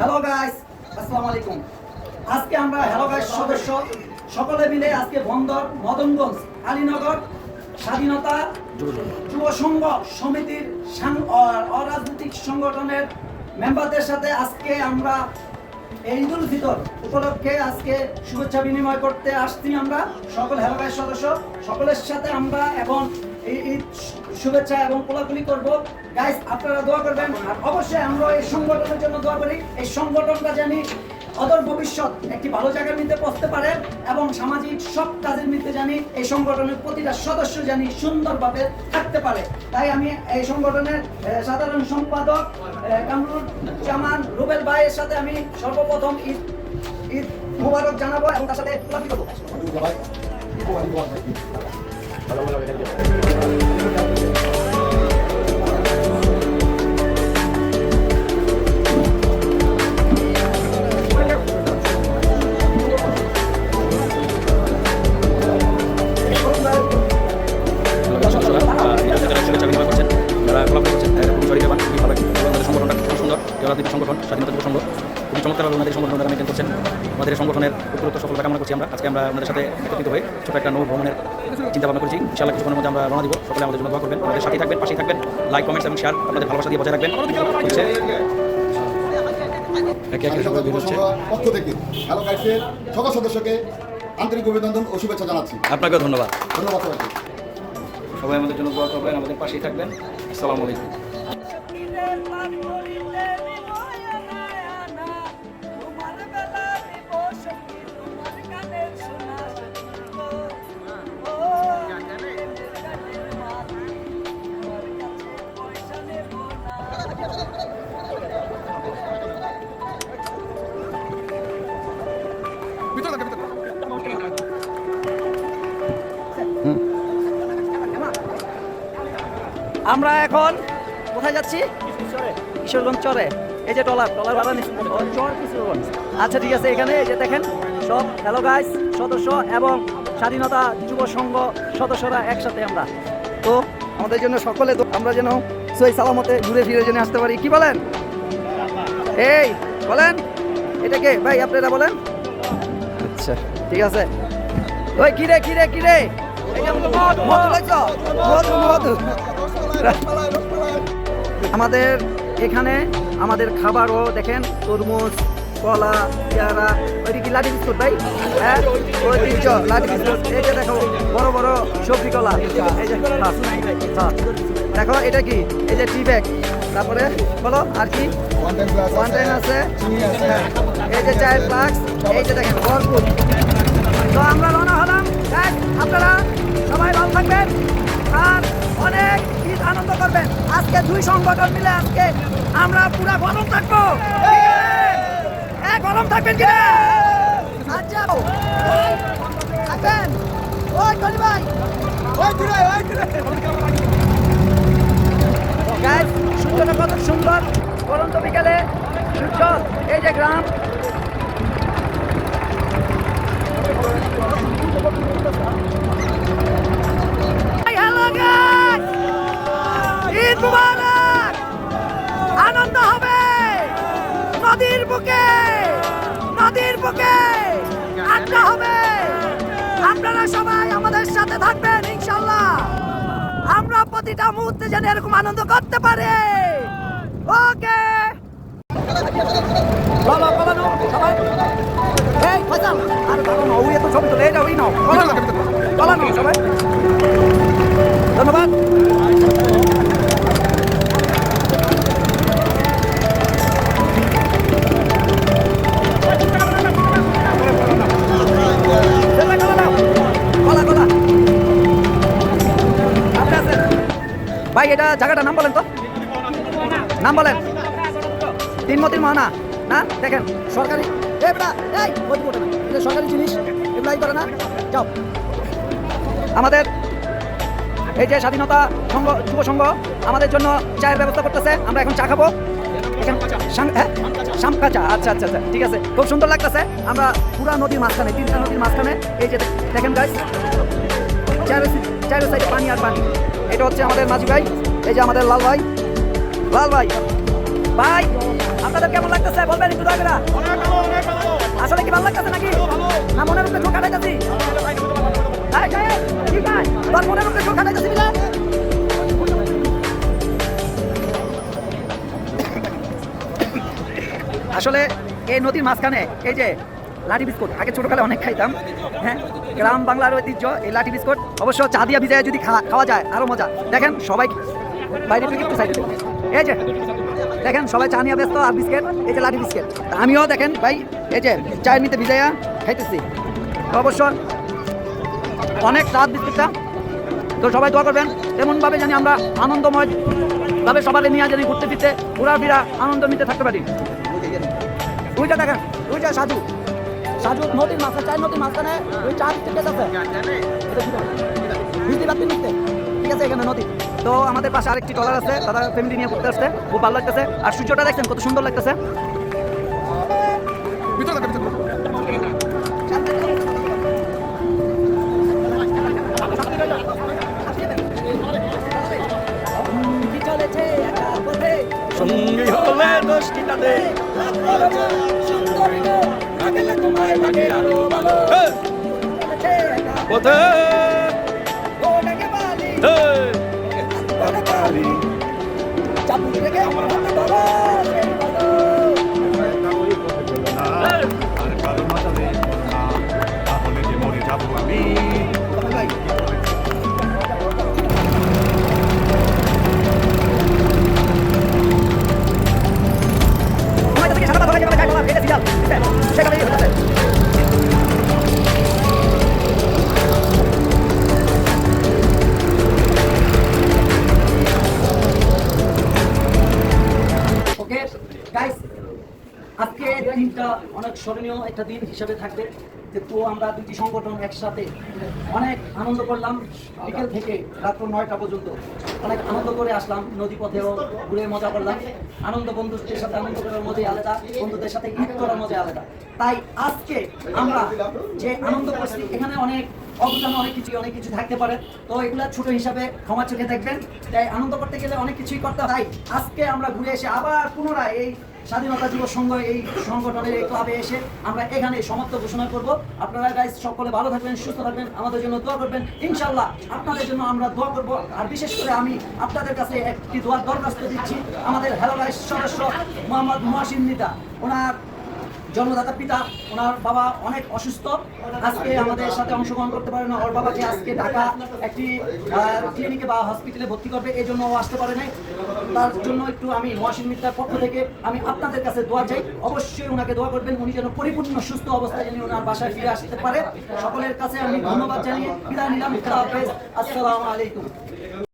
Hello guys আসসালামু আলাইকুম আজকে আমরা হ্যালো গাইস সদস্য। সকলে মিলে আজকে বন্দর মদনগঞ্জ, আলীনগর, স্বাধীনতা যুব সংঘ সমিতির অরাজনৈতিক সংগঠনের মেম্বারদের সাথে আজকে আমরা ঈদুল ফিতর উপলক্ষে আজকে শুভেচ্ছা বিনিময় করতে আসছি আমরা। সকল গাইস সদস্য। সকলের সাথে আমরা এবং এই শুভেচ্ছা এবং কোলাকুলি করব। গাইস আপনারা দোয়া করবেন। আর অবশ্যই আমরা এই সংগঠনের জন্য দোয়া করি। এই সংগঠনটা জানি অদর ভবিষ্যৎ একটি ভালো জায়গার মধ্যে পৌঁছতে পারে এবং সামাজিক সব কাজের মধ্যে জানি এই সংগঠনের প্রতিটা সদস্য জানি সুন্দরভাবে থাকতে পারে। তাই আমি এই সংগঠনের সাধারণ সম্পাদক কামরুল জামান, রুবেল ভাইয়ের সাথে আমি সর্বপ্রথম ঈদ ঈদ মোবারক জানাব এবং তার সাথে কোলাকুলি করব সদস্যরা মেনটেন করছেন। আমাদের সংগঠনের উত্তরোত্তর সফলতা কামনা করছি আমরা। আজকে আমরা আমাদের সাথে একত্রিত হয়ে ছোট একটা নৌ ভ্রমণের চিন্তা ভাবনা করছি। ইনশাআল্লাহ কিছুক্ষণের মধ্যে আমরা রওনা দিব। সকলে আমাদের জন্য দোয়া করবেন। আমাদের সাথেই থাকবেন পাশেই থাকবেন। লাইক কমেন্টস এবং শেয়ার আপনাদের ভালোবাসা দিয়ে বজায় রাখবেন। হচ্ছে একে একে বের হচ্ছে। পক্ষ থেকে হ্যালো গাইডসের সকল সদস্যকে আন্তরিক অভিনন্দন ও শুভেচ্ছা জানাচ্ছি। আপনাকেও ধন্যবাদ। ধন্যবাদ সবাইকে। সবাই আমাদের জন্য দোয়া করবেন আমাদের পাশেই থাকবেন। আসসালামু আলাইকুম। আমরা এখন কোথায় যাচ্ছি? কিশোরগঞ্জ চরে। এই যে টলার টলার ভাড়া আচ্ছা ঠিক আছে, এখানে এই যে দেখেন, সব হ্যালো গাইস সদস্য এবং স্বাধীনতা যুব সংঘ সদস্যরা একসাথে আমরা। তো আমাদের জন্য সকলে তো আমরা যেন সই সালামতে ঘুরে ফিরে যেন আসতে পারি। কি বলেন? এই, বলেন এটাকে ভাই, আপনারা বলেন। আচ্ছা ঠিক আছে। ওই কিরে কিরে কিরে আমাদের এখানে আমাদের খাবারও দেখেন, তরমুজ, কলা, পেয়ারা ওইটা কি লাঠি বিস্কুট ভাই? হ্যাঁ? ঐতিহ্য লাঠি বিস্কুট। এই যে দেখো, বড় বড় সবজি কলা। এই যে। দেখো, এটা কি? এই যে টি ব্যাগ তারপরে বলো, আর কি? ওয়ান আছে। এই যে চায়ের ফ্লাক্স এই যে দেখেন, ভরপুর। তো আমরা রওনা হলাম। আপনারা সবাই ভালো থাকবেন আর অনেক ঈদ আনন্দ করবেন। আজকে দুই সংগঠন মিলে আজকে আমরা পুরা গরম থাকব। হ্যাঁ গরম থাকবেন কিনা? আচ্ছা থাকবেন ওই ভাই। ওই দূরে ওই গাইস সূর্যটা কত সুন্দর। গরন্ত বিকালে। সূর্য এই যে গ্রাম। আনন্দ হবে! নদীর বুকে! নদীর বুকে! আড্ডা হবে! আপনারা সবাই আমাদের সাথে আমরা প্রতিটা মুহূর্তে যেন এরকম আনন্দ করতে পারে। ওকে। এই, ফয়সাল। আরে পালানো ওই এত ছবি তোলে, এটা ওই এটা জায়গাটার নাম বলেন তো। নাম বলেন। তিনমতির মহানা না, দেখেন, সরকারি সরকারি জিনিস এগুলাই করে না। যাও। আমাদের এই যে স্বাধীনতা সংঘ, যুব সংঘ, আমাদের জন্য চায়ের ব্যবস্থা করতেছে। আমরা এখন চা খাব। এখানে হ্যাঁ? শামকা চা আচ্ছা আচ্ছা আচ্ছা ঠিক আছে। খুব সুন্দর লাগতেছে। আমরা পুরা নদীর মাঝখানে, তিনটা নদীর মাঝখানে, এই যে দেখেন গাইস চারের চারের সাইডে পানি আর পানি। এটা হচ্ছে আমাদের মাঝি ভাই। এই যে আমাদের লাল ভাই। লাল ভাই। ভাই, আপনাদের কেমন লাগতেছে? বলবেন একটু করে। আসলে কি ভালো লাগতেছে নাকি? না, মনের ঠিক আছে তোর মনের চোখ হাঁটাইতেছি বিলা আসলে এই নদীর মাঝখানে, এই যে লাঠি বিস্কুট, আগে ছোটকালে অনেক খাইতাম হ্যাঁ? গ্রাম বাংলার ঐতিহ্য, এই লাঠি বিস্কুট, অবশ্য চা দিয়া ভিজায় যদি খাওয়া যায় আরও মজা। দেখেন সবাই বাইরে একটু সাইডে এই যে, দেখেন, সবাই চা নিয়ে ব্যস্ত, আর বিস্কিট, এই যে লাঠি বিস্কিট। আমিও দেখেন, ভাই, এই যে চায়ের নিতে ভিজাইয়া খাইতেছি। অবশ্য অনেক স্বাদ বিস্কিটটা। তো সবাই দোয়া করবেন, এমনভাবে জানি আমরা আনন্দময় ভাবে সবাই নিয়ে জানি ঘুরতে ফিরতে ঘোরা ফিরা আনন্দ নিতে থাকতে পারি। ওইটা দেখেন ওইটা সাধু সাধু নদীর মাঝখানে চার নদীর মাঝখানে ওই চা বিস্কিট আছে। বুঝতে পারতেন ঠিক আছে এখানে নদী। তো আমাদের পাশে আরেকটি টলার আছে তারা ফ্যামিলি নিয়ে ঘুরতে আসছে। খুব ভালো লাগতেছে। আর সূর্যটা দেখছেন কত সুন্দর লাগতেছে। চলেছে একা পথে সঙ্গী হলে দোষটি তাদের। তোমায় লাগে আরও ভালো পথে আর কারও মাথা দেব না তাহলে যে মরে যাব আমি অনেক স্মরণীয় একটা দিন হিসেবে থাকবে। যে তো আমরা দুটি সংগঠন একসাথে অনেক আনন্দ করলাম। বিকেল থেকে রাত্র নয়টা পর্যন্ত অনেক আনন্দ করে আসলাম। নদী পথেও ঘুরে মজা করলাম। আনন্দ বন্ধুদের সাথে আনন্দ করার মজাই আলাদা। বন্ধুদের সাথে ঈদ করার মজাই আলাদা। তাই আজকে আমরা যে আনন্দ করছি, এখানে অনেক অবদান, অনেক কিছু অনেক কিছু থাকতে পারে। তো এগুলা ছোট হিসাবে ক্ষমা চোখে দেখবেন। তাই আনন্দ করতে গেলে অনেক কিছুই করতে হয়। আজকে আমরা ঘুরে এসে আবার পুনরায় এই স্বাধীনতা যুব সংঘ এই সংগঠনের এই ক্লাবে এসে আমরা এখানে সমাপ্ত ঘোষণা করব। আপনারা গাইজ সকলে ভালো থাকবেন, সুস্থ থাকবেন, আমাদের জন্য দোয়া করবেন। ইনশাল্লাহ আপনাদের জন্য আমরা দোয়া করব। আর বিশেষ করে আমি আপনাদের কাছে একটি দোয়ার দরখাস্ত দিচ্ছি। আমাদের হেলো গাইজ সদস্য মোহাম্মদ মহাসিন নিতা। ওনার জন্মদাতা পিতা, ওনার বাবা অনেক অসুস্থ। আজকে আমাদের সাথে অংশগ্রহণ করতে পারে না। ওর বাবাকে আজকে ঢাকা একটি ক্লিনিকে বা হসপিটালে ভর্তি করবে, এই জন্য ও আসতে পারে নাই। তার জন্য একটু আমি মহাসিন মিত্রার পক্ষ থেকে আমি আপনাদের কাছে দোয়া চাই। অবশ্যই ওনাকে দোয়া করবেন, উনি যেন পরিপূর্ণ সুস্থ অবস্থায় যেন ওনার বাসায় ফিরে আসতে পারে। সকলের কাছে আমি ধন্যবাদ জানিয়ে বিদায় নিলাম। আসসালামু আলাইকুম।